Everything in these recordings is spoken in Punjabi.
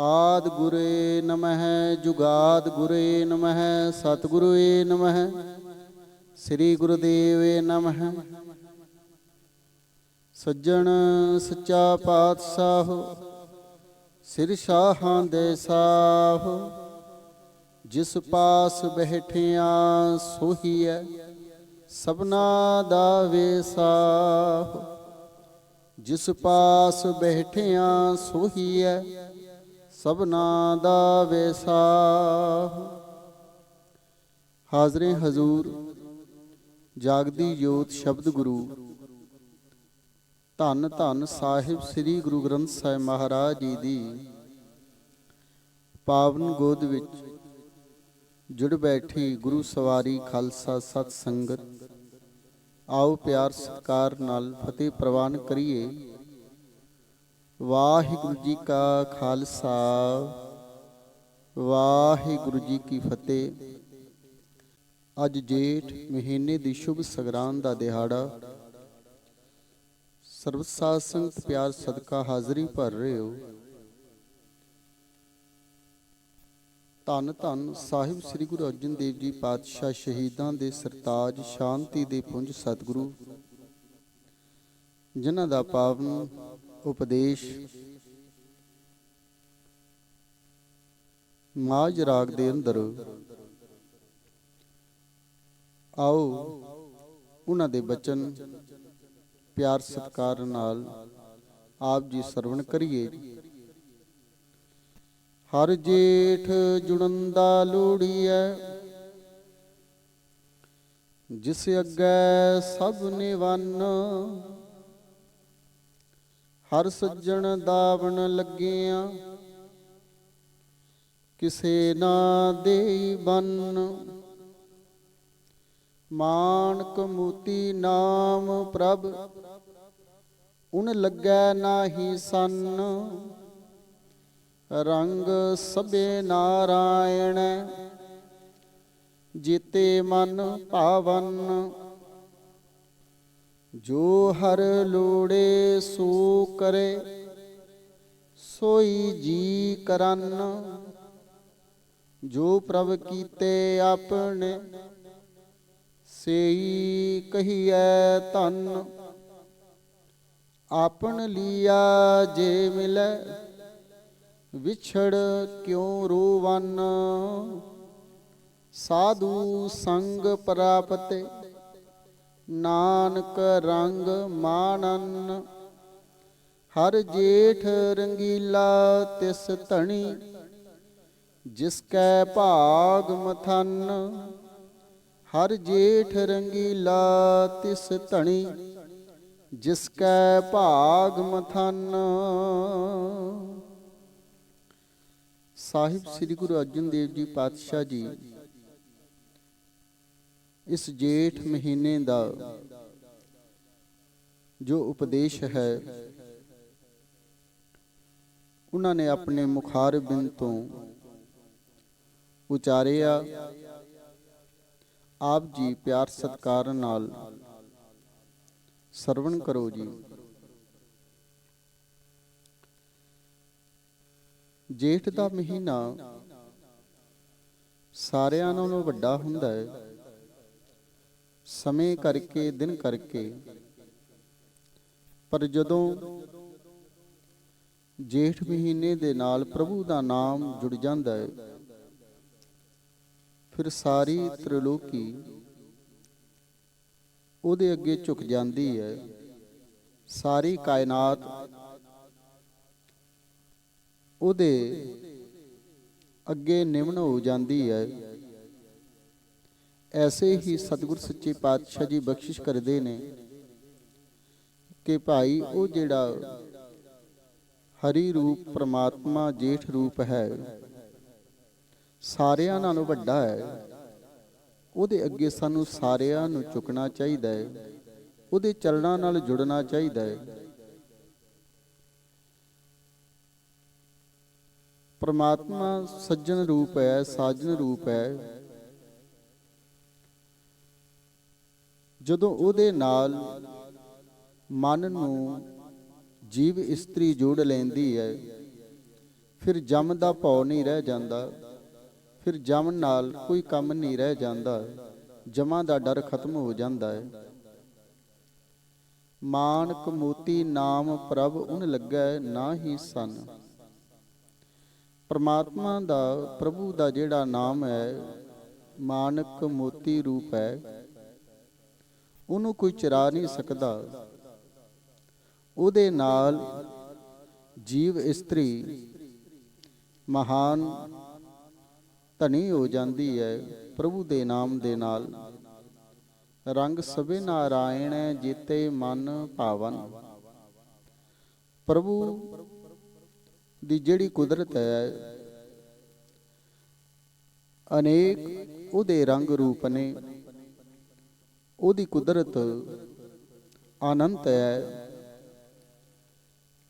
ਆਦ ਗੁਰੇ ਨਮਹਿ, ਜੁਗਾਦ ਗੁਰੇ ਨਮਹਿ, ਸਤਿਗੁਰੂਏ ਨਮਹਿ, ਸ੍ਰੀ ਗੁਰੂਦੇਵੇ ਨਮਹਿ। ਸੱਜਣ ਸੱਚਾ ਪਾਤਸ਼ਾਹ, ਸਿਰ ਸ਼ਾਹਾਂ ਦੇ ਸਾਹ, ਜਿਸ ਪਾਸ ਬਹਿਠਿਆ ਸੋਹੀ ਹੈ ਸਭਨਾ ਦਾ ਵੇਸਾਹ। ਜਿਸ ਪਾਸ ਬਹਿਠਿਆ ਸੋਹੀ ਸਭਨਾ ਦਾ ਵੇਸਾਹ ਹਾਜ਼ਰੇ ਹਜ਼ੂਰ, ਜਾਗਦੀ ਜੋਤ ਸ਼ਬਦ ਗੁਰੂ। ਧੰਨ ਧੰਨ ਸਾਹਿਬ ਸ੍ਰੀ ਗੁਰੂ ਗ੍ਰੰਥ ਸਾਹਿਬ ਮਹਾਰਾਜ ਜੀ ਦੀ। ਪਾਵਨ ਗੋਦ ਵਿੱਚ ਜੁੜ ਬੈਠੀ ਗੁਰੂ ਸਵਾਰੀ ਖਾਲਸਾ ਸਤ ਸੰਗਤ। ਆਓ ਪਿਆਰ ਸਤਕਾਰ ਨਾਲ ਫਤਿਹ ਪ੍ਰਵਾਨ ਕਰੀਏ। ਵਾਹਿਗੁਰੂ ਜੀ ਕਾ ਖਾਲਸਾ, ਵਾਹਿਗੁਰੂ ਜੀ ਕੀ ਫਤਿਹ। ਅੱਜ ਜੇਠ ਮਹੀਨੇ ਦੀ ਸ਼ੁਭ ਸਗਰਾਨ ਦਾ ਦਿਹਾੜਾ। ਸਰਬ ਸਾਧ ਸੰਗਤ ਪਿਆਰ ਸਦਕਾ ਹਾਜ਼ਰੀ ਭਰ ਰਹੇ ਹੋ। ਧੰਨ ਧੰਨ ਸਾਹਿਬ ਸ੍ਰੀ ਗੁਰੂ ਅਰਜਨ ਦੇਵ ਜੀ ਪਾਤਸ਼ਾਹ ਸ਼ਹੀਦਾਂ ਦੇ ਸਰਤਾਜ ਸ਼ਾਂਤੀ ਦੇ ਪੁੰਜ ਸਤਿਗੁਰੂ, ਜਿਨ੍ਹਾਂ ਦਾ ਪਾਵਨ ਉਪਦੇਸ਼। ਮਾਜ ਰਾਗ ਦੇ ਅੰਦਰ, ਆਓ ਉਹਨਾਂ ਦੇ ਬਚਨ ਪਿਆਰ ਸਤਕਾਰ ਨਾਲ ਆਪ ਜੀ ਸਰਵਣ ਕਰੀਏ। ਹਰ ਜੇਠ ਜੁੜੰਦਾ ਲੋੜੀਐ, ਜਿਸ ਅੱਗੇ ਸਭ ਨਿਵੰਨ ਹਰ ਸੱਜਣ ਦਾਵਣ ਲੱਗਿਆ, ਕਿਸੇ ਨਾ ਦੇਈ ਬੰਨ। ਮਾਨਕ ਮੋਤੀ ਨਾਮ ਪ੍ਰਭ, ਉਨ ਲੱਗੈ ਨਾਹੀ ਸੰਨ। ਰੰਗ ਸਭੇ ਨਾਰਾਇਣ, ਜੀਤੇ ਮਨ ਭਾਵਨ। ਜੋ ਹਰ ਲੋੜੇ ਸੋ ਕਰੇ, ਸੋਈ ਜੀ ਕਰਨ। ਜੋ ਪ੍ਰਭ ਕੀਤੇ ਆਪਣੇ, ਸੇਈ ਕਹੀਐ ਧਨ। ਆਪਣ ਲੀਆ ਜੇ ਮਿਲੈ, ਵਿਛੜ ਕਿਉ ਰੋਵਨ? ਸਾਧੂ ਸੰਗ ਪ੍ਰਾਪਤੇ ਨਾਨਕ ਰੰਗ ਮਾਨਨ ਹਰ ਜੇਠ ਰੰਗੀਲਾ ਤਿਸ ਧਣੀ, ਜਿਸ ਕੈ ਭਾਗ ਮਥਨ, ਹਰ ਜੇਠ ਰੰਗੀਲਾ ਤਿਸ ਧਣੀ, ਜਿਸ ਕੈ ਭਾਗ ਮਥਨ। ਸਾਹਿਬ ਸ੍ਰੀ ਗੁਰੂ ਅਰਜਨ ਦੇਵ ਜੀ ਪਾਤਸ਼ਾਹ ਜੀ ਇਸ ਜੇਠ ਮਹੀਨੇ ਦਾ ਜੋ ਉਪਦੇਸ਼ ਹੈ, ਉਹਨਾਂ ਨੇ ਆਪਣੇ ਮੁਖਾਰ ਤੋਂ ਉਚਾਰਿਆ, ਆਪ ਜੀ ਪਿਆਰ ਸਤਕਾਰ ਨਾਲ ਸਰਵਣ ਕਰੋ ਜੀ। ਜੇਠ ਦਾ ਮਹੀਨਾ ਸਾਰਿਆਂ ਨਾਲੋਂ ਵੱਡਾ ਹੁੰਦਾ ਹੈ। ਸਮੇਂ ਕਰਕੇ, ਦਿਨ ਕਰਕੇ। ਪਰ ਜਦੋਂ ਜੇਠ ਮਹੀਨੇ ਦੇ ਨਾਲ ਪ੍ਰਭੂ ਦਾ ਨਾਮ ਜੁੜ ਜਾਂਦਾ ਹੈ, ਫਿਰ ਸਾਰੀ ਤ੍ਰਿਲੋਕੀ ਉਹਦੇ ਅੱਗੇ ਝੁਕ ਜਾਂਦੀ ਹੈ। ਸਾਰੀ ਕਾਇਨਾਤ ਉਹਦੇ ਅੱਗੇ ਨਿਮਨ ਹੋ ਜਾਂਦੀ ਹੈ। ਐਸੇ ਹੀ ਸਤਿਗੁਰ ਸੱਚੇ ਪਾਤਸ਼ਾਹ ਜੀ ਬਖਸ਼ਿਸ਼ ਕਰਦੇ ਨੇ ਕਿ ਭਾਈ ਉਹ ਜਿਹੜਾ ਹਰੀ ਰੂਪ ਪ੍ਰਮਾਤਮਾ ਜੇਠ ਰੂਪ ਹੈ, ਸਾਰਿਆਂ ਨਾਲੋਂ ਵੱਡਾ ਹੈ, ਉਹਦੇ ਅੱਗੇ ਸਾਨੂੰ ਸਾਰਿਆਂ ਨੂੰ ਝੁਕਣਾ ਚਾਹੀਦਾ ਹੈ, ਉਹਦੇ ਚਰਨਾਂ ਨਾਲ ਜੁੜਨਾ ਚਾਹੀਦਾ ਹੈ। ਪਰਮਾਤਮਾ ਸੱਜਣ ਰੂਪ ਹੈ ਸਾਜਨ ਰੂਪ ਹੈ ਜਦੋਂ ਉਹਦੇ ਨਾਲ ਮਨ ਨੂੰ ਜੀਵ ਇਸਤਰੀ ਜੋੜ ਲੈਂਦੀ ਹੈ, ਫਿਰ ਜਮ ਦਾ ਭੌ ਨਹੀਂ ਰਹਿ ਜਾਂਦਾ, ਫਿਰ ਜਮ ਨਾਲ ਕੋਈ ਕੰਮ ਨਹੀਂ ਰਹਿ ਜਾਂਦਾ, ਜਮਾਂ ਦਾ ਡਰ ਖਤਮ ਹੋ ਜਾਂਦਾ ਹੈ। ਮਾਨਕ ਮੋਤੀ ਨਾਮ ਪ੍ਰਭ ਉਨ ਲੱਗੈ ਨਾਹੀ ਸਨ। ਪਰਮਾਤਮਾ ਦਾ, ਪ੍ਰਭੂ ਦਾ ਜਿਹੜਾ ਨਾਮ ਹੈ, ਮਾਨਕ ਮੋਤੀ ਰੂਪ ਹੈ। ਉਹਨੂੰ ਕੋਈ ਚਰਾ ਨਹੀਂ ਸਕਦਾ। ਉਹਦੇ ਨਾਲ ਜੀਵ ਇਸਤਰੀ ਮਹਾਨ ਧਨੀ ਹੋ ਜਾਂਦੀ ਹੈ ਪ੍ਰਭੂ ਦੇ ਨਾਮ ਦੇ ਨਾਲ। ਰੰਗ ਸਭੇ ਨਾਰਾਇਣ ਜੀਤੇ ਮਨ ਭਾਵਨ। ਪ੍ਰਭੂ ਦੀ ਜਿਹੜੀ ਕੁਦਰਤ ਹੈ, ਅਨੇਕ ਉਹਦੇ ਰੰਗ ਰੂਪ ਨੇ। ਉਹਦੀ ਕੁਦਰਤ ਅਨੰਤ ਹੈ।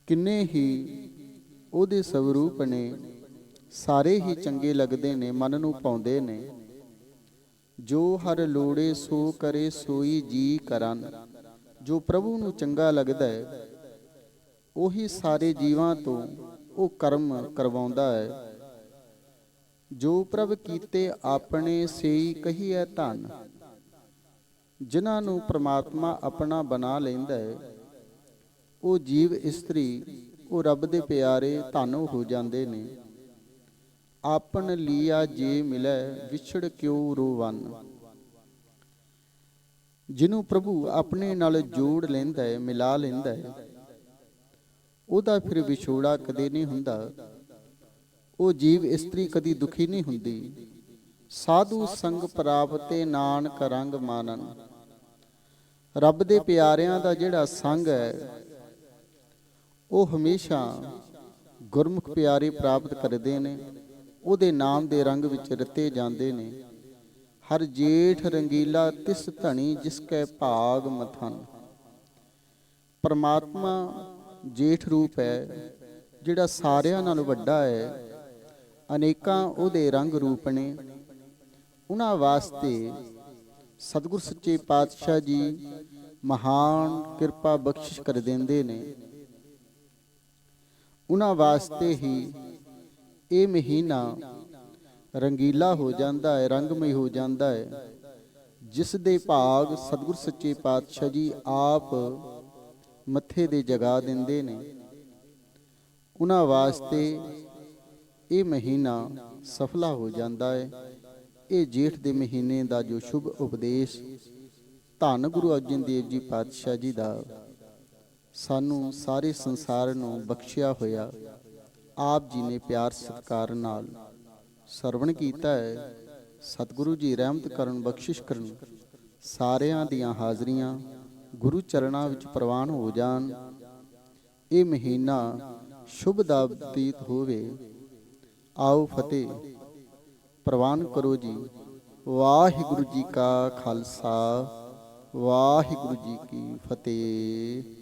ਕਿੰਨੇ ਹੀ ਉਹਦੇ ਸਵਰੂਪ ਨੇ, ਸਾਰੇ ਹੀ ਚੰਗੇ ਲੱਗਦੇ ਨੇ, ਮਨ ਨੂੰ ਪਾਉਂਦੇ ਨੇ। ਜੋ ਹਰ ਲੋੜੇ ਸੋ ਕਰੇ ਸੋਈ ਜੀ ਕਰਨ। ਜੋ ਪ੍ਰਭੂ ਨੂੰ ਚੰਗਾ ਲੱਗਦਾ ਹੈ, ਉਹੀ ਸਾਰੇ ਜੀਵਾਂ ਤੋਂ ਉਹ ਕਰਮ ਕਰਵਾਉਂਦਾ ਹੈ। ਜੋ ਪ੍ਰਭ ਕੀਤੇ ਆਪਣੇ ਸੇਈ ਕਹੀਐ ਧਨ ਜਿਨ੍ਹਾਂ ਨੂੰ ਪ੍ਰਮਾਤਮਾ ਆਪਣਾ ਬਣਾ ਲੈਂਦਾ ਹੈ, ਉਹ ਜੀਵ ਇਸਤਰੀ, ਉਹ ਰੱਬ ਦੇ ਪਿਆਰੇ ਧਨ ਹੋ ਜਾਂਦੇ ਨੇ। ਆਪਨ ਲੀਆ ਜੇ ਮਿਲੈ, ਵਿਛੜ ਕਿਉ ਰੋਵਨ? ਜਿਹਨੂੰ ਪ੍ਰਭੂ ਆਪਣੇ ਨਾਲ ਜੋੜ ਲੈਂਦਾ ਹੈ, ਮਿਲਾ ਲੈਂਦਾ ਹੈ, ਉਹਦਾ ਫਿਰ ਵਿਛੋੜਾ ਕਦੇ ਨਹੀਂ ਹੁੰਦਾ। ਉਹ ਜੀਵ ਇਸਤਰੀ ਕਦੀ ਦੁਖੀ ਨਹੀਂ ਹੁੰਦੀ। ਸਾਧੂ ਸੰਗ ਪ੍ਰਾਪਤੇ ਨਾਨਕ ਰੰਗ ਮਾਨਨ। ਰੱਬ ਦੇ ਪਿਆਰਿਆਂ ਦਾ ਜਿਹੜਾ ਸੰਗ ਹੈ, ਉਹ ਹਮੇਸ਼ਾ ਗੁਰਮੁਖ ਪਿਆਰੇ ਪ੍ਰਾਪਤ ਕਰਦੇ ਨੇ, ਉਹਦੇ ਨਾਮ ਦੇ ਰੰਗ ਵਿੱਚ ਰਤੇ ਜਾਂਦੇ ਨੇ। ਹਰ ਜੇਠ ਰੰਗੀਲਾ ਤਿਸ ਧਣੀ ਜਿਸ ਕੈ ਭਾਗ ਮਥਨ। ਪਰਮਾਤਮਾ ਜੇਠ ਰੂਪ ਹੈ, ਜਿਹੜਾ ਸਾਰਿਆਂ ਨਾਲੋਂ ਵੱਡਾ ਹੈ। ਅਨੇਕਾਂ ਉਹਦੇ ਰੰਗ ਰੂਪ ਨੇ। ਉਹਨਾਂ ਵਾਸਤੇ ਸਤਿਗੁਰ ਸੱਚੇ ਪਾਤਸ਼ਾਹ ਜੀ ਮਹਾਨ ਕਿਰਪਾ ਬਖਸ਼ਿਸ਼ ਕਰ ਦਿੰਦੇ ਨੇ। ਉਹਨਾਂ ਵਾਸਤੇ ਹੀ ਇਹ ਮਹੀਨਾ ਰੰਗੀਲਾ ਹੋ ਜਾਂਦਾ ਹੈ, ਰੰਗਮਈ ਹੋ ਜਾਂਦਾ ਹੈ, ਜਿਸ ਦੇ ਭਾਗ ਸਤਿਗੁਰ ਸੱਚੇ ਪਾਤਸ਼ਾਹ ਜੀ ਆਪ ਮੱਥੇ ਦੇ ਜਗਾ ਦਿੰਦੇ ਨੇ। ਉਹਨਾਂ ਵਾਸਤੇ ਇਹ ਮਹੀਨਾ ਸਫਲਾ ਹੋ ਜਾਂਦਾ ਹੈ। ਇਹ ਜੇਠ ਦੇ ਮਹੀਨੇ ਦਾ ਜੋ ਸ਼ੁਭ ਉਪਦੇਸ਼ ਧੰਨ ਗੁਰੂ ਅਰਜਨ ਦੇਵ ਜੀ ਪਾਤਸ਼ਾਹ ਜੀ ਦਾ ਸਾਨੂੰ ਸਾਰੇ ਸੰਸਾਰ ਨੂੰ ਬਖਸ਼ਿਆ ਹੋਇਆ, ਆਪ ਜੀ ਨੇ ਪਿਆਰ ਸਤਿਕਾਰ ਨਾਲ ਸਰਵਣ ਕੀਤਾ ਹੈ। ਸਤਿਗੁਰੂ ਜੀ ਰਹਿਮਤ ਕਰਨ ਬਖਸ਼ਿਸ਼ ਕਰਨ ਸਾਰਿਆਂ ਦੀਆਂ ਹਾਜ਼ਰੀਆਂ ਗੁਰੂ ਚਰਨਾਂ ਵਿੱਚ ਪ੍ਰਵਾਨ ਹੋ ਜਾਣ। ਇਹ ਮਹੀਨਾ ਸ਼ੁਭ ਦਾ ਬਤੀਤ ਹੋਵੇ। ਆਓ ਫਤਿਹ। ਪ੍ਰਵਾਨ ਕਰੋ ਜੀ। ਵਾਹਿਗੁਰੂ ਜੀ ਕਾ ਖਾਲਸਾ ਵਾਹਿਗੁਰੂ ਜੀ ਕੀ ਫਤਿਹ।